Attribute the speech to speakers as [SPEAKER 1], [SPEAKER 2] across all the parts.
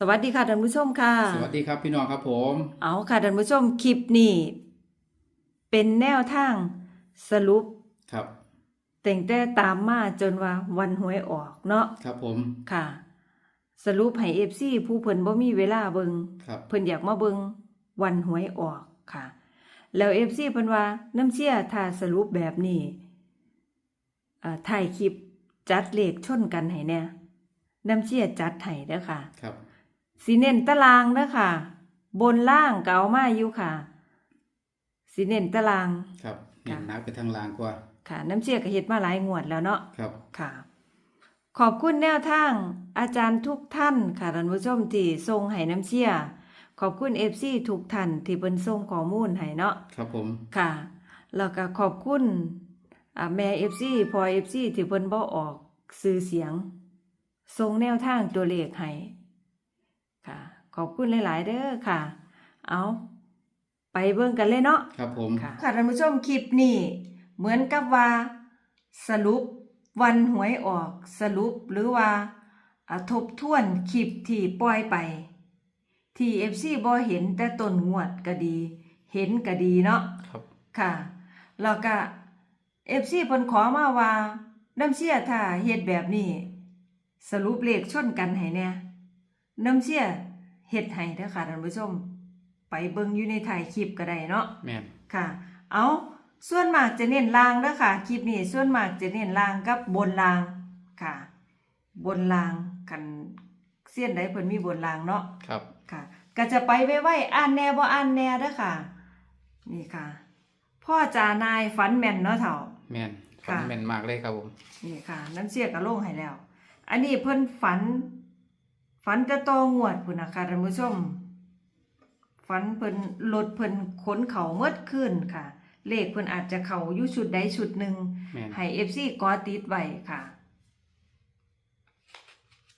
[SPEAKER 1] สวัสดีค่ะท่านผู้ชมค่ะ
[SPEAKER 2] สวัสดีครับพี่น้องครับผม
[SPEAKER 1] เอาค่ะท่านผู้ชมคลิปนี้ เป็นแนวทางสรุป
[SPEAKER 2] ครับ
[SPEAKER 1] แต่งแต่ตามมาจนว่าวันหวยออกเนาะ
[SPEAKER 2] ครับผม
[SPEAKER 1] ค่ะ สรุปให้ FC ผู้เพิ่นบ่มีเวลาเบิง
[SPEAKER 2] ครับ
[SPEAKER 1] เพิ่นอยากมาเบิงวันหวยออกค่ะ แล้ว FC เพิ่นว่าน้ำเชี่ยถ้าสรุปแบบนี้อ่าถ่ายคลิปจัดเลขชนกันให้แน่น้ำเชี่ยจัดให้เด้อค่ะ
[SPEAKER 2] ครับ
[SPEAKER 1] สีเน้นตารางเด้อค่ะ บนล่างก็เอามาอยู่ค่ะสีเน้นตาราง
[SPEAKER 2] ครับเห็นนักไปทางลางกว่า
[SPEAKER 1] ค่ะ น้ำเชี่ยก็เฮ็ดมาหลายงวดแล้วเนาะ
[SPEAKER 2] ครับ
[SPEAKER 1] ค่ะ ขอบคุณแนวทางอาจารย์ทุกท่านค่ะท่านผู้ชมที่ส่งให้น้ำเชี่ยขอบคุณ FC ทุกท่านที่เพิ่นส่งข้อมูลให้เนาะ
[SPEAKER 2] ครับผม
[SPEAKER 1] ค่ะแล้วก็ขอบคุณอ่าแม่ FC พอ FC ที่เพิ่นบ่ออกสื่อเสียงส่งแนวทางตัวเลขให้ ค่ะ ขอบคุณหลาย ๆ เด้อค่ะ เอาไปเบิ่งกันเลยเนาะ
[SPEAKER 2] ครับผม
[SPEAKER 1] ค่ะค่ะท่านผู้ชมคลิปนี้ เหมือนกับว่า สรุปวันหวยออกสรุปหรือว่าอ่าทบทวนคลิปที่ปล่อยไป ที่ FC บ่เห็นแต่ต้นงวดก็ดี เห็นก็ดีเนาะ
[SPEAKER 2] ครับ
[SPEAKER 1] ค่ะแล้วก็ FC เพิ่นขอมาว่าน้ำเชี่ยถ้าเฮ็ดแบบนี้ สรุปเลขชนกันให้แน่ น้ำเชี่ยเฮ็ดให้เด้อค่ะท่านผู้ชม ไปเบิ่งอยู่ในถ่ายคลิปก็ได้เนาะ
[SPEAKER 2] แม่น
[SPEAKER 1] ค่ะ เอาส่วนมากจะเน้นล่างเด้อค่ะคลิปนี้ส่วนมากจะเน้นล่างกับบนล่างค่ะ บนล่างกันเสี้ยนใดเพิ่นมีบนล่างเนาะ
[SPEAKER 2] ครับ
[SPEAKER 1] ค่ะ ก็จะไปไว้ๆอ่านแน่บ่อ่านแน่เด้อค่ะ นี่ค่ะ พ่อจานายฝันแม่นเนาะเถ่า
[SPEAKER 2] แม่น
[SPEAKER 1] ค่ะ
[SPEAKER 2] ฝันแม่นมากเลยครับผม
[SPEAKER 1] นี่ค่ะ น้ำเสียกระโล่งให้แล้ว อันนี้เพิ่นฝัน ฝันจะตองวดพุ่นนะคะท่านผู้ชม ฝันเพิ่นรถเพิ่นขนเขาเมื่อคืนค่ะ เลขเพิ่นอาจจะเขาอยู่ชุดใดชุดหนึ่ง
[SPEAKER 2] แม่น
[SPEAKER 1] ให้ FC กอติดไว้ค่ะ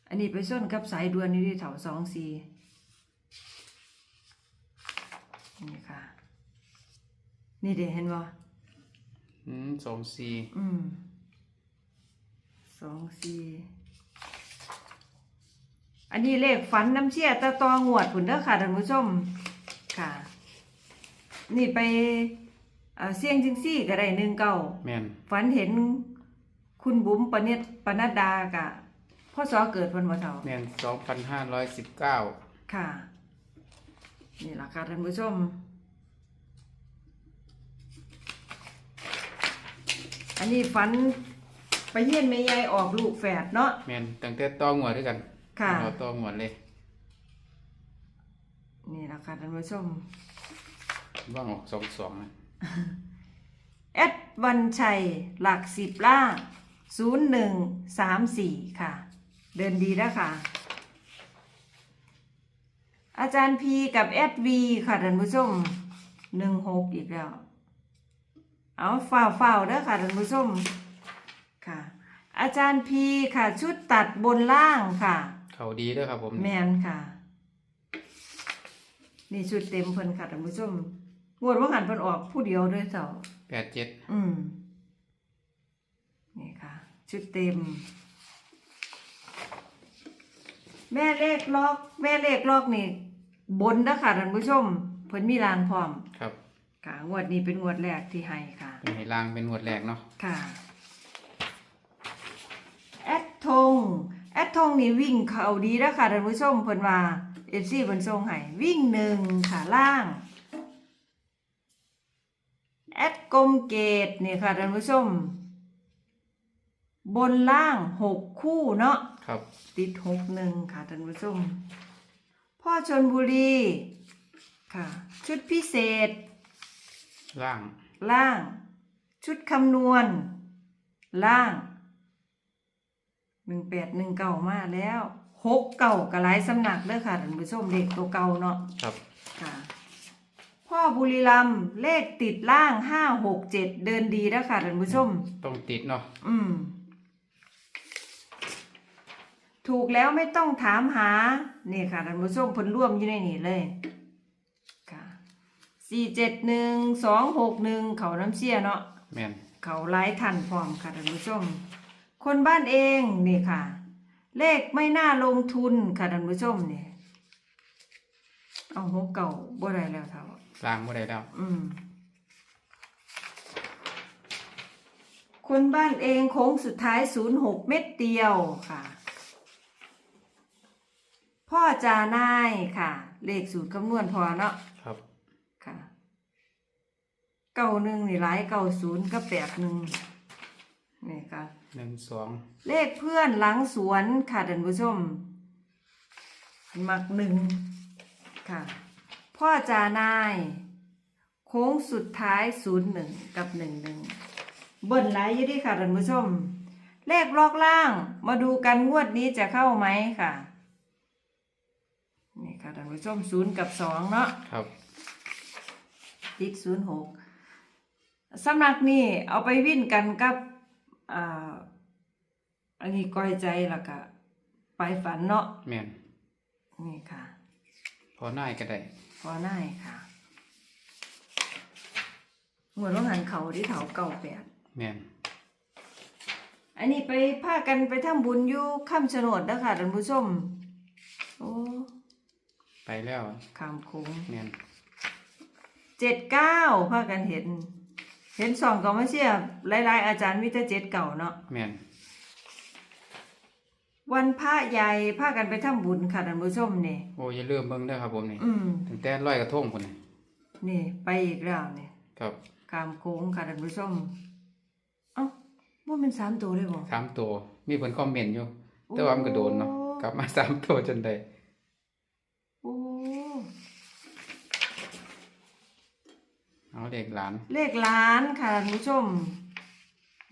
[SPEAKER 1] อันนี้ไปส้นกับสายด่วนนี่ที่แถวสองสีนี่ค่ะ นี่เด้เห็นบ่
[SPEAKER 2] อืมสองสี่
[SPEAKER 1] อืมสองสี่ อันนี้เลขฝันน้ำเชี่ยตะตองวดผุนเด้อค่ะท่านผู้ชมค่ะ นี่ไปเอ่อเสี่ยงจิงซี่ก็ได้หนึ่งเก้า
[SPEAKER 2] แม่น
[SPEAKER 1] ฝันเห็นคุณบุ๋มปนิดปนัดดากะพ่อสอเกิดเพิ่นบ่เท่า
[SPEAKER 2] แม่นสองพันห้าร้อยสิบเก้า
[SPEAKER 1] ค่ะ นี่ล่ะค่ะท่านผู้ชม อันนี้ฝันไปเยี่ยนแม่ยายออกลูกแฝดเนาะ
[SPEAKER 2] แม่นตั้งแต่ต้องหัวดด้วยกัน
[SPEAKER 1] ค่ะ
[SPEAKER 2] เราต้องหัวดเลย
[SPEAKER 1] นี่ล่ะค่ะท่านผู้ชม
[SPEAKER 2] ว่างออกสองสองนะ
[SPEAKER 1] แอดวันชัย หลักสิบล่างศูนย์หนึ่งสามสี่ค่ะ เดินดีแล้วค่ะ อาจารย์พีกับแอดวีค่ะท่านผู้ชมหนึ่งหกอีกแล้ว เอาฝ่าวฝ่าวๆเด้อค่ะท่านผู้ชมค่ะ อาจารย์พีค่ะ ชุดตัดบนล่างค่ะ
[SPEAKER 2] เขาดีด้วยครับ ผม
[SPEAKER 1] แมนค่ะ นี่ชุดเต็มเพิ่นค่ะท่านผู้ชมงวดว่าหันเพิ่นออกผู้เดียวด้วยเจ้า
[SPEAKER 2] แปดเจ็ด
[SPEAKER 1] อืมนี่ค่ะ ชุดเต็ม แม่เลขล็อก แม่เลขล็อกนี่ บนนะค่ะท่านผู้ชมเพิ่นมีรางพร้อม
[SPEAKER 2] ครับ
[SPEAKER 1] ค่ะงวดนี้เป็นงวดแรกที่ให้ค่ะ
[SPEAKER 2] เป็นให้ลางเป็นหัวดแรกเนาะ
[SPEAKER 1] ค่ะ แอดทง แอดทงนี่วิ่งเขาดีแล้วค่ะท่านผู้ชมเพิ่นว่าเอฟซีเพิ่นส่งให้วิ่งหนึ่งค่ะล่าง แอดกลมเกตนี่ค่ะท่านผู้ชม บนล่างหกคู่เนาะ
[SPEAKER 2] ครับ
[SPEAKER 1] ติดหกหนึ่งค่ะท่านผู้ชม พ่อชนบุรีค่ะ ชุดพิเศษ
[SPEAKER 2] ล่าง
[SPEAKER 1] ล่าง ชุดคำนวณ ล่าง หนึ่งแปดหนึ่งเก่ามาแล้วหกเก่ากับหลายสำนักเด้อค่ะท่านผู้ชมเลขตัวเก่าเนาะ
[SPEAKER 2] ครับ
[SPEAKER 1] ค่ะ พ่อบุรีรัมย์เลขติดล่างห้าหกเจ็ดเดินดีแล้วค่ะท่านผู้ชม
[SPEAKER 2] ต้องติดเนาะ
[SPEAKER 1] อืม ถูกแล้วไม่ต้องถามหานี่ค่ะท่านผู้ชมเพนร่วมอยู่ในนี่เลย ค่ะสี่เจ็ดหนึ่งสองหกหนึ่งเขาน้ำเชี่ยเนาะ
[SPEAKER 2] แม่น
[SPEAKER 1] เขาไล่ทันพร้อมค่ะท่านผู้ชม คนบ้านเองนี่ค่ะ เลขไม่น่าลงทุนค่ะท่านผู้ชมนี่เอาหกเก่าบ่ได้แล้วเท่า
[SPEAKER 2] ล่างบ่ได้แล้ว
[SPEAKER 1] อืมคนบ้านเองโค้งสุดท้ายศูนย์หกเม็ดเดียวค่ะ พ่อจานายค่ะ เลขสูตรคำนวณพอเนาะ
[SPEAKER 2] ครับ
[SPEAKER 1] ค่ะ เก้าหนึ่งนี่หลายเก้าศูนย์ก็แปดหนึ่ง นี่ค่ะ
[SPEAKER 2] หนึ่งสอง
[SPEAKER 1] เลขเพื่อนหลังสวนค่ะท่านผู้ชมมักหนึ่งค่ะ พ่อจานาย โค้งสุดท้ายศูนย์หนึ่งกับหนึ่งหนึ่งเบิ้ลไลายอยู่ดีค่ะท่านผู้ชม เลขลอกล่างมาดูกันงวดนี้จะเข้าไหมค่ะนี่ค่ะท่านผู้ชมศูนย์กับสองเนาะ
[SPEAKER 2] ครับ
[SPEAKER 1] ติดศูนย์หกสำนักนี่เอาไปวิ่นกันกับ อ่า อันนี้ก้อยใจแล้วก็ไปฝันเนาะ
[SPEAKER 2] แม่น
[SPEAKER 1] นี่ค่ะ
[SPEAKER 2] พอหน้ายก็ได้
[SPEAKER 1] พอได้ค่ะเหมือนว่าหันเขาที่เถาเก่าแปด
[SPEAKER 2] แม่น
[SPEAKER 1] อันนี้ไปพากันไปทำบุญอยู่ข้ามโฉนดนะคะท่านผู้ชม โอ้
[SPEAKER 2] ไปแล้ว
[SPEAKER 1] ข้ามโค้ง
[SPEAKER 2] แม่น
[SPEAKER 1] เจ็ดเก้าพากันเห็น เห็นสองก็ไม่เชื่อหลายๆอาจารย์มิตรเจ็ดเก่าเนาะ
[SPEAKER 2] แม่น
[SPEAKER 1] วันพระใหญ่พากันไปทำบุญค่ะท่านผู้ชมนี่
[SPEAKER 2] โอ้อย่าลืมเบิ่งเด้อครับผมนี่
[SPEAKER 1] อืม
[SPEAKER 2] ตั้งแต่ร้อยกระทงพุ่นนี่
[SPEAKER 1] นี่ไปอีกแล้วนี่
[SPEAKER 2] ครับ
[SPEAKER 1] กามโค้งค่ะท่านผู้ชมเอ้าว่าเป็นสามตัวเลยบ่
[SPEAKER 2] สามตัว มีเพิ่นคอมเมนต์อยู่ แต่ว่ามันก็โดนเนาะ
[SPEAKER 1] โอ้
[SPEAKER 2] กลับมาสามตัวจนได้
[SPEAKER 1] โอ้
[SPEAKER 2] เอาเด็กหลาน
[SPEAKER 1] เลขล้านค่ะท่านผู้ชม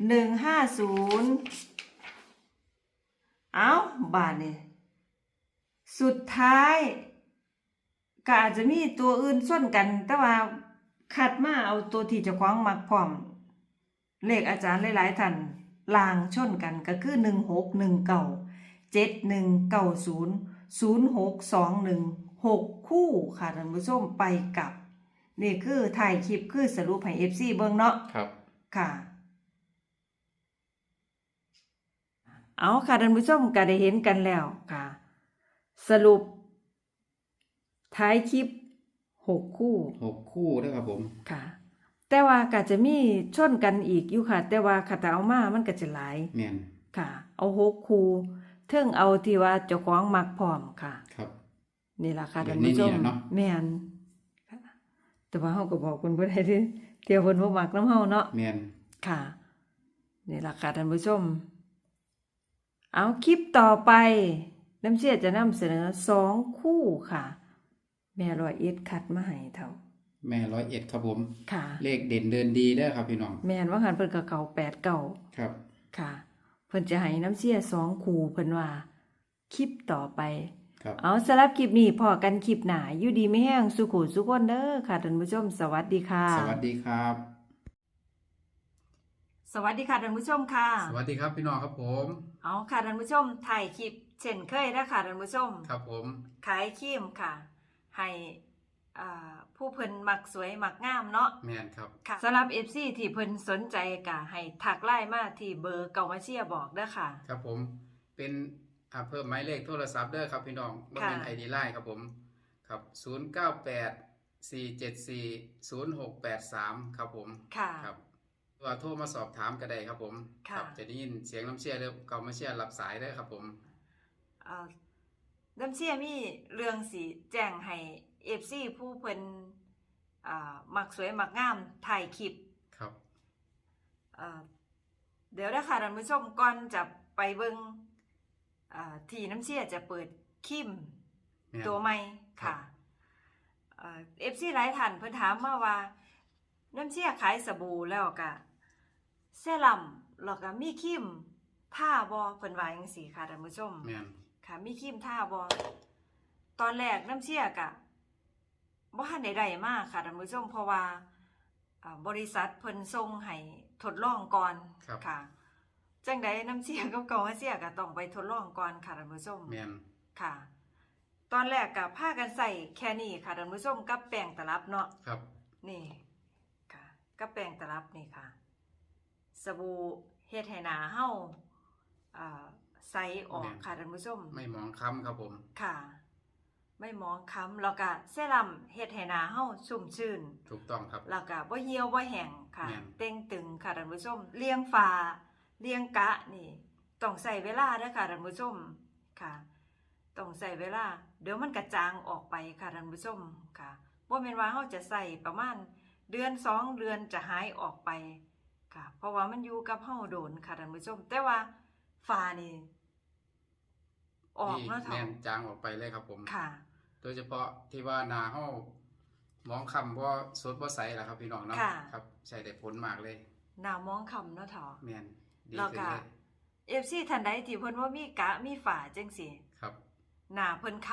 [SPEAKER 1] หนึ่งห้าศูนย์เอ้าบาทนี่สุดท้าย ก็อาจจะมีตัวอื่นส่วนกัน แต่ว่าคัดมาเอาตัวที่เจะคว้าของมักพร้อม เลขอาจารย์หลายๆท่านลางชนกันก็คือหนึ่งหกหนึ่งเก่าเจ็ดหนึ่งเก้าศูนย์ศูนย์หกสองหนึ่งหกคู่ค่ะท่านผู้ชมไปกลับ นี่คือถ่ายคลิปคือสรุปให้เอฟซีเบิ่งเนาะ
[SPEAKER 2] ครับ
[SPEAKER 1] ค่ะ เอาค่ะท่านผู้ชมก็ได้เห็นกันแล้วค่ะ สรุป ท้ายคลิปหกคู่
[SPEAKER 2] หกคู่เด้อครับผม
[SPEAKER 1] ค่ะ แต่ว่าก็จะมีชนกันอีกอยู่ค่ะ แต่ว่าคาตาเอามามันก็จะหลาย
[SPEAKER 2] แม่น
[SPEAKER 1] ค่ะ เอาหกคู่เทิงเอาที่ว่าเจ้าของมักพร้อมค่ะ
[SPEAKER 2] ครับ
[SPEAKER 1] นี่ล่ะค่ะ
[SPEAKER 2] แบบ
[SPEAKER 1] ท่านผู้ชม
[SPEAKER 2] นี้ๆเนาะ
[SPEAKER 1] แม่นค่ะ แต่ว่าเฮาก็บอกเพิ่นบ่ได้เด้อเที่ยวเพิ่นบ่มักนํเฮาเนาะ
[SPEAKER 2] แม่น
[SPEAKER 1] ค่ะนี่ล่ะค่ะท่านผู้ชม เอาคลิปต่อไป น้ำเชี่ยจะนำเสนอสองคู่ค่ะ แม่รอยเอ็ดคัดมาให้เท่า
[SPEAKER 2] แม่ร้อยเอ็ดครับผม
[SPEAKER 1] ค่ะ
[SPEAKER 2] เลขเด่นเดินดีเด้อครับพี่น้อง
[SPEAKER 1] แม่นว่าหันเพิ่นก็เก่าแปดเก่า
[SPEAKER 2] ครับ
[SPEAKER 1] ค่ะ เพิ่นจะให้น้ำเชี่ยสองคู่เพิ่นว่า คลิปต่อไป
[SPEAKER 2] ครับ
[SPEAKER 1] เอาสำหรับคลิปนี้พอกันคลิปหนาอยู่ดีไม่แห้งสุขุสุขคนเด้อค่ะท่านผู้ชม สวัสดีค่ะ
[SPEAKER 2] สวัสดีครับ
[SPEAKER 1] สวัสดีค่ะท่านผู้ชมค่ะ
[SPEAKER 2] สวัสดีครับพี่น้องครับผม
[SPEAKER 1] เอาค่ะท่านผู้ชมถ่ายคลิปเช่นเคยนะค่ะท่านผู้ชม
[SPEAKER 2] ครับผม
[SPEAKER 1] ขายครีมค่ะ ให้อ่าผู้เพิ่นมักสวยมักงามเนาะ
[SPEAKER 2] แม่นครับ
[SPEAKER 1] ค่ะสำหรับ FC ที่เพิ่นสนใจก็ให้ทักไลน์มาที่เบอร์เก่ามาเชียบอกเด้อค่ะ
[SPEAKER 2] ครับผม เป็น อ่าเพิ่มหมายเลขโทรศัพท์เด้อครับพี่น้องบ่
[SPEAKER 1] ค่ะ
[SPEAKER 2] เป็นไอดีไลน์ครับผมครับ098 474 0683ครับผม
[SPEAKER 1] ค่ะ
[SPEAKER 2] ครับว่าโทรมาสอบถามก็ได้ครับผม
[SPEAKER 1] ค่ะ
[SPEAKER 2] ครับจะได้ยินเสียงน้ำเชื่อหรือเก่ามาเชื่อรับสายได้อครับผม
[SPEAKER 1] อ่าน้ำเชียมีเรื่องสีแจ้งให้ FC ผู้เพิ่นอ่ามักสวยมักงามถ่ายคลิป
[SPEAKER 2] ครับ
[SPEAKER 1] อ่าเดี๋ยวนะคะท่านผู้ชมก่อนจะไปเบิ่ง อ่าที่น้ำเชี่ยจะเปิดคิม
[SPEAKER 2] แม่น
[SPEAKER 1] ตัวใหม่
[SPEAKER 2] ครั
[SPEAKER 1] ค่ะ
[SPEAKER 2] บ
[SPEAKER 1] เอฟซีหลายท่านเพิ่นถามมาว่า น้ำเชี่ยขายสบู่แล้วก็เซรั่มแล้วก็มีครีมท่าบอเพิ่นว่าจังซี่ค่ะท่านผู้ชม
[SPEAKER 2] แม่น
[SPEAKER 1] ค่ะมีครีมท่าบอตอนแรกน้ำเชี่ยกะบ่ทันได้ได้มาค่ะท่านผู้ชมเพราะว่าอ่าบริษัทเพิ่นส่งให้ทดลองก่อน
[SPEAKER 2] ครับ
[SPEAKER 1] ค่ะ จังใดน้ำเชี่ยกับเกาเชี่ยก็ต้องไปทดลองก่อนค่ะท่านผู้ชม
[SPEAKER 2] แม่น
[SPEAKER 1] ค่ะ ตอนแรกกับผ้ากันใส่แค่นี้ค่ะท่านผู้ชมกับแป้งตลับเนาะ
[SPEAKER 2] ครับ
[SPEAKER 1] นี่ค่ะ กับแป้งตลับนี่ค่ะ สบู่เฮ็ดให้หนาเฮาอ่าใสออกค่ะท่านผู้ชม
[SPEAKER 2] ไม่มองค้ำครับผม
[SPEAKER 1] ค่ะ ไม่มองค้ำแล้วก็เซรั่มเฮ็ดให้หน้าเฮาชุ่มชื่น
[SPEAKER 2] ถูกต้องครับ
[SPEAKER 1] แล้วก็บ่เหี่ยวบ่แห้งค่ะ
[SPEAKER 2] แม่น
[SPEAKER 1] เต่งตึงค่ะท่านผู้ชมเลี้ยงฟ้า เลี้ยงกะนี่ต้องใส่เวลาเด้อค่ะท่านผู้ชมค่ะต้องใส่เวลา เดี๋ยวมันกระจางออกไปค่ะท่านผู้ชมค่ะบ่แม่นว่าเฮาจะใส่ประมาณเดือนสองเดือนจะหายออกไปค่ะ เพราะว่ามันอยู่กับเฮาโดนค่ะท่านผู้ชม แต่ว่าฟ้านี่ออก
[SPEAKER 2] ที่
[SPEAKER 1] เนาะ
[SPEAKER 2] แม
[SPEAKER 1] เฒ่าน
[SPEAKER 2] จางออกไปเลยครับผม
[SPEAKER 1] ค่ะ
[SPEAKER 2] โดยเฉพาะที่ว่าหนาเฮามองคำเพราะสดบ่ใสล่ะครับพี่น้องเนาะ
[SPEAKER 1] ค่ะ
[SPEAKER 2] ครับใช้ได้ผลมากเลย
[SPEAKER 1] หน้ามองคำเนาะเฒ่า
[SPEAKER 2] แมน ดี
[SPEAKER 1] แล้ว
[SPEAKER 2] ขึ้น
[SPEAKER 1] ก็
[SPEAKER 2] เลย
[SPEAKER 1] เอฟซีท่านใดที่เพิ่นว่ามีกะมีฝาจังซี่
[SPEAKER 2] ครับ
[SPEAKER 1] หน้าเพิ่นค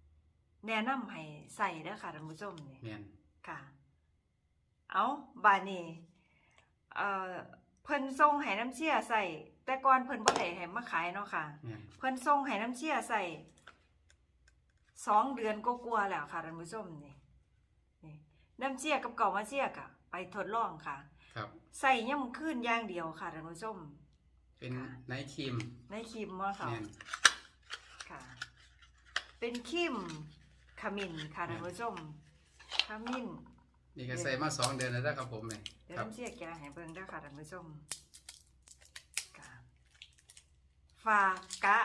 [SPEAKER 1] ำแนะนำให้ใส่เด้อค่ะท่านผู้ชมนี่
[SPEAKER 2] แมน
[SPEAKER 1] ค่ะ เอาบาดนี้เอ่อ เพิ่นส่งให้น้ำเชี่ยใส่ แต่ก่อนเพิ่นบ่ได้ให้มาขายเนาะค่ะ
[SPEAKER 2] แมน
[SPEAKER 1] เพิ่นส่งให้น้ำเชี่ยใส่สองเดือนก็กลัวาๆแล้วค่ะท่านผู้ชมนี่นี่น้ำเชี่ยกับเก่ามาเชี่ยกะไปทดลองค่ะ
[SPEAKER 2] ครับ
[SPEAKER 1] ใส่ย่ำขึ้นอย่างเดียวค่ะท่านผู้ชม
[SPEAKER 2] เป็น
[SPEAKER 1] ค่ะ
[SPEAKER 2] ไนท์ครีม
[SPEAKER 1] ในครีมว่าค่ะ
[SPEAKER 2] แมน
[SPEAKER 1] ค่ะ เป็นคิมขมิ้นค่ะท่านผู้ชมขมิ้น
[SPEAKER 2] นี่ก็ใส่มาสองเดือนแล้วนะครับผมเนี่ย
[SPEAKER 1] เดี๋ยว
[SPEAKER 2] ครับ
[SPEAKER 1] น้ำเสียแกะให้เบิ่งเด้อค่ะท่านผู้ชมค่ะฝากะ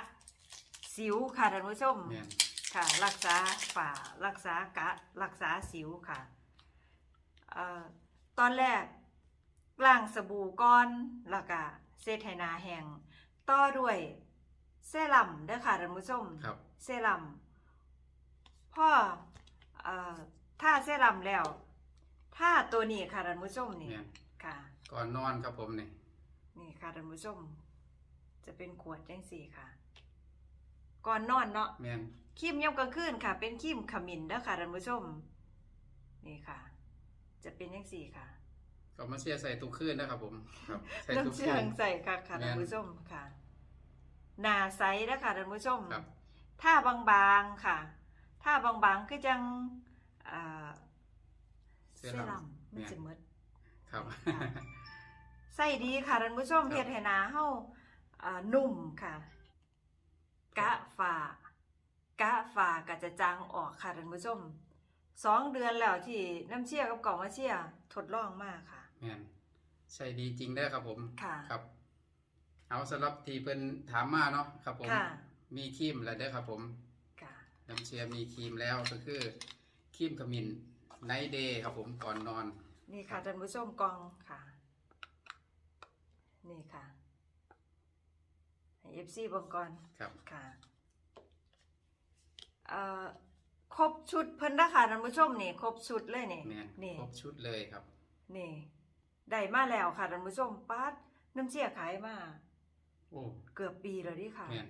[SPEAKER 1] สิวค่ะท่านผู้ชม
[SPEAKER 2] แมน
[SPEAKER 1] ค่ะ รักษาฝ่ารักษากะ รักษาสิวค่ะเอ่อตอนแรก ล้างสบู่ก้อนแล้วก็เซตให้หนาแห้งต่อด้วยเซรั่มเด้อค่ะท่านผู้ชม
[SPEAKER 2] ครับ
[SPEAKER 1] เซรั่มพ่อเอ่อถ้าเซรั่มแล้ว ถ้าตัวนี้ค่ะท่านผู้ชมนี่
[SPEAKER 2] แมน
[SPEAKER 1] ค่ะ
[SPEAKER 2] ก่อนนอนครับผมเนี่ย
[SPEAKER 1] นี่ค่ะท่านผู้ชม จะเป็นขวดจังสี่ค่ะ ก่อนนอนเนาะ
[SPEAKER 2] แมน
[SPEAKER 1] ครีมยามกลางคืนค่ะ เป็นครีมขมิ้นเด้อค่ะท่านผู้ชม นี่ค่ะ จะเป็นจังสี่ค่ะ
[SPEAKER 2] ก็มาเชียร์ใส่ทุกคืนนะครับผมครับใส่ทุก
[SPEAKER 1] น้ำ
[SPEAKER 2] คื
[SPEAKER 1] เชื่อน งใส่ค่ะค่ะ
[SPEAKER 2] แม่
[SPEAKER 1] ท่าน
[SPEAKER 2] น
[SPEAKER 1] ผู้ชมค่ะ หนาใสเด้อค่ะท่านผู้ชม
[SPEAKER 2] ครับ
[SPEAKER 1] ถ้าบางๆค่ะถ้าบางๆคือจังอ่าเซรั่มมันจะหมด
[SPEAKER 2] ครับ
[SPEAKER 1] ค่ะ ใส่ดีค่ะท่านผู้ชม
[SPEAKER 2] ครับ
[SPEAKER 1] เฮ็ดให้หนาเฮาอ่านุ่มค่ะ กะฝ่ากะฝ่าก็จะจางออกค่ะท่านผู้ชมสองเดือนแล้วที่น้ำเชี่ยกับกล่องมาเชี่ยทดลองมากค่ะ
[SPEAKER 2] แมนใช่ดีจริงได้อครับผม
[SPEAKER 1] ค่ะ
[SPEAKER 2] ครับ เอาสำหรับที่เพิ่นถามมาเนาะครับผม
[SPEAKER 1] ค่ะ
[SPEAKER 2] มีครีมแล้วเด้อครับผม
[SPEAKER 1] ค่ะ
[SPEAKER 2] น้ำเชียร์มีครีมแล้วก็คือครีมขมิ้นไนเดย์ครับผมก่อนนอน
[SPEAKER 1] นี่ค่ะท่านผู้ชมกองค่ะ นี่ค่ะให้เอฟซีบงกอน
[SPEAKER 2] ครับ
[SPEAKER 1] ค่ะเอ่อครบชุดเพิ่นนะค่ะท่านผู้ชมนี่ ครบชุดเลยนี่
[SPEAKER 2] แมน
[SPEAKER 1] นี่
[SPEAKER 2] ครบชุดเลยครับ
[SPEAKER 1] นี่ ได้มาแล้วค่ะท่านผู้ชมปัดน้ำเชี่ยขายมา
[SPEAKER 2] โอ้
[SPEAKER 1] เกือบปีแล้วดิค่ะ
[SPEAKER 2] แมน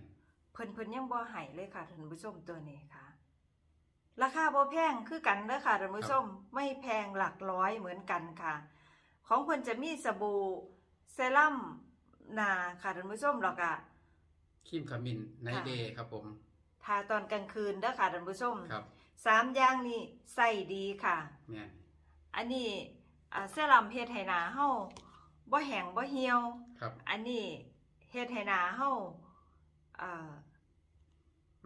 [SPEAKER 1] เพิ่นเพิ่นยังบ่ให้เลยค่ะท่านผู้ชมตัวนี้ค่ะ ราคาบ่แพงคือกันเด้อค่ะท่านผู้ชมไม่แพงหลักร้อยเหมือนกันค่ะ ของเพิ่นจะมีสบู่เซรั่มหนาค่ะท่านผู้ชมแล้วก็
[SPEAKER 2] ครีมขมิ้นไน
[SPEAKER 1] ค่ะ
[SPEAKER 2] เดย์ครับผม
[SPEAKER 1] ทาตอนกลางคืนเด้อค่ะท่านผู้ชม
[SPEAKER 2] ครับ
[SPEAKER 1] สามอย่างนี้ใส่ดีค่ะ
[SPEAKER 2] แมน
[SPEAKER 1] อันนี้ อ่าเซรั่มเฮ็ดให้หน้าเฮาบ่แห้งบ่เหี่ยว
[SPEAKER 2] ครับ
[SPEAKER 1] อันนี้เฮ็ดให้หน้าเฮาเอ่อ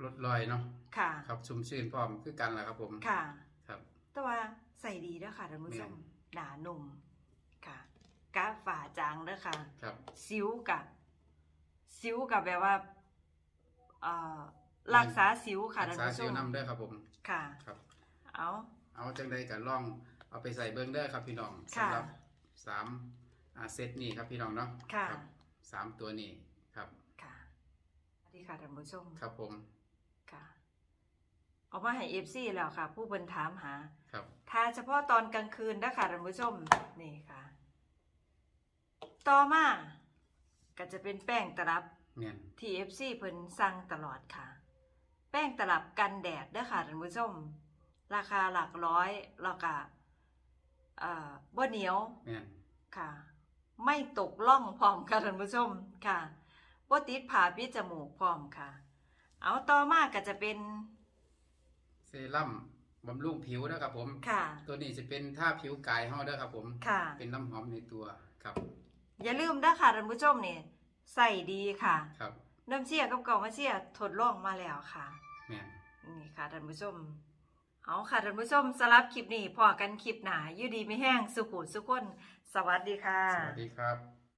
[SPEAKER 2] ลดรอยเนาะ
[SPEAKER 1] ค่ะ
[SPEAKER 2] ครับชุ่มชื่นพร้อมคือกันแหละครับผม
[SPEAKER 1] ค่ะ
[SPEAKER 2] ครับ
[SPEAKER 1] แต่ว่าใส่ดีเด้อค่ะท่านผู้ชม
[SPEAKER 2] แม่น
[SPEAKER 1] หนานุ่มค่ะกะฝ่าจางเด้อค่ะ
[SPEAKER 2] ครับ
[SPEAKER 1] สิวกะสิวกับแบบว่าเอ่อรักษาสิวค่ะ
[SPEAKER 2] รั
[SPEAKER 1] ท่ากน
[SPEAKER 2] ษา
[SPEAKER 1] ผู้ช
[SPEAKER 2] สิว
[SPEAKER 1] ม
[SPEAKER 2] น้ำเด้อครับผม
[SPEAKER 1] ค่ะ
[SPEAKER 2] ครับ
[SPEAKER 1] เอา
[SPEAKER 2] เอาจังใดก็ลอง เอาไปใส่เบิ้งเด้อครับพี่น้อง
[SPEAKER 1] ค่ะ
[SPEAKER 2] สำหรับสามอ่าเซตนี้ครับพี่น้องเนาะ
[SPEAKER 1] ค่ะ
[SPEAKER 2] ครับสามตัวนี้ครับ
[SPEAKER 1] ค่ะสวัสดีค่ะท่านผู้ชม
[SPEAKER 2] ครับผม
[SPEAKER 1] ค่ะเอามาให้เอฟซีแล้วค่ะ ผู้เพิ่นถามหา
[SPEAKER 2] ครับ
[SPEAKER 1] ทาเฉพาะตอนกลางคืนนะค่ะท่านผู้ชมนี่ค่ะ ต่อมาก็จะเป็นแป้งตลับ
[SPEAKER 2] แม่น
[SPEAKER 1] ที่ FC เพิ่นสั่งตลอดค่ะ แป้งตลับกันแดดเด้อค่ะท่านผู้ชม ราคาหลักร้อยแล้วก็เอ่อบ่เหนียว
[SPEAKER 2] แม่น
[SPEAKER 1] ค่ะ ไม่ตกล่องพร้อมค่ะท่านผู้ชมค่ะบ่ติดผ่าปิดจมูกพร้อมค่ะ เอาต่อมาก็จะเป็น
[SPEAKER 2] เซรั่มบำรุงผิวนะครับผม
[SPEAKER 1] ค่ะ
[SPEAKER 2] ตัวนี้จะเป็นท่าผิวกายเฮาเด้อครับผม
[SPEAKER 1] ค่ะ
[SPEAKER 2] เป็นน้ำหอมในตัวครับ
[SPEAKER 1] อย่าลืมนะค่ะท่านผู้ชมนี่ใส่ดีค่ะ
[SPEAKER 2] ครับ
[SPEAKER 1] น้ำเชี่ยกับเก่ามาเชี่ยทดลองมาแล้วค่ะ
[SPEAKER 2] แม่น
[SPEAKER 1] นี่ค่ะท่านผู้ชม เอาค่ะท่านผู้ชมสำหรับคลิปนี้พอกันคลิปหนาอยู่ดีไม่แห้งสุขุสุขคน สวัสดีค่ะ
[SPEAKER 2] สวัสดีครับ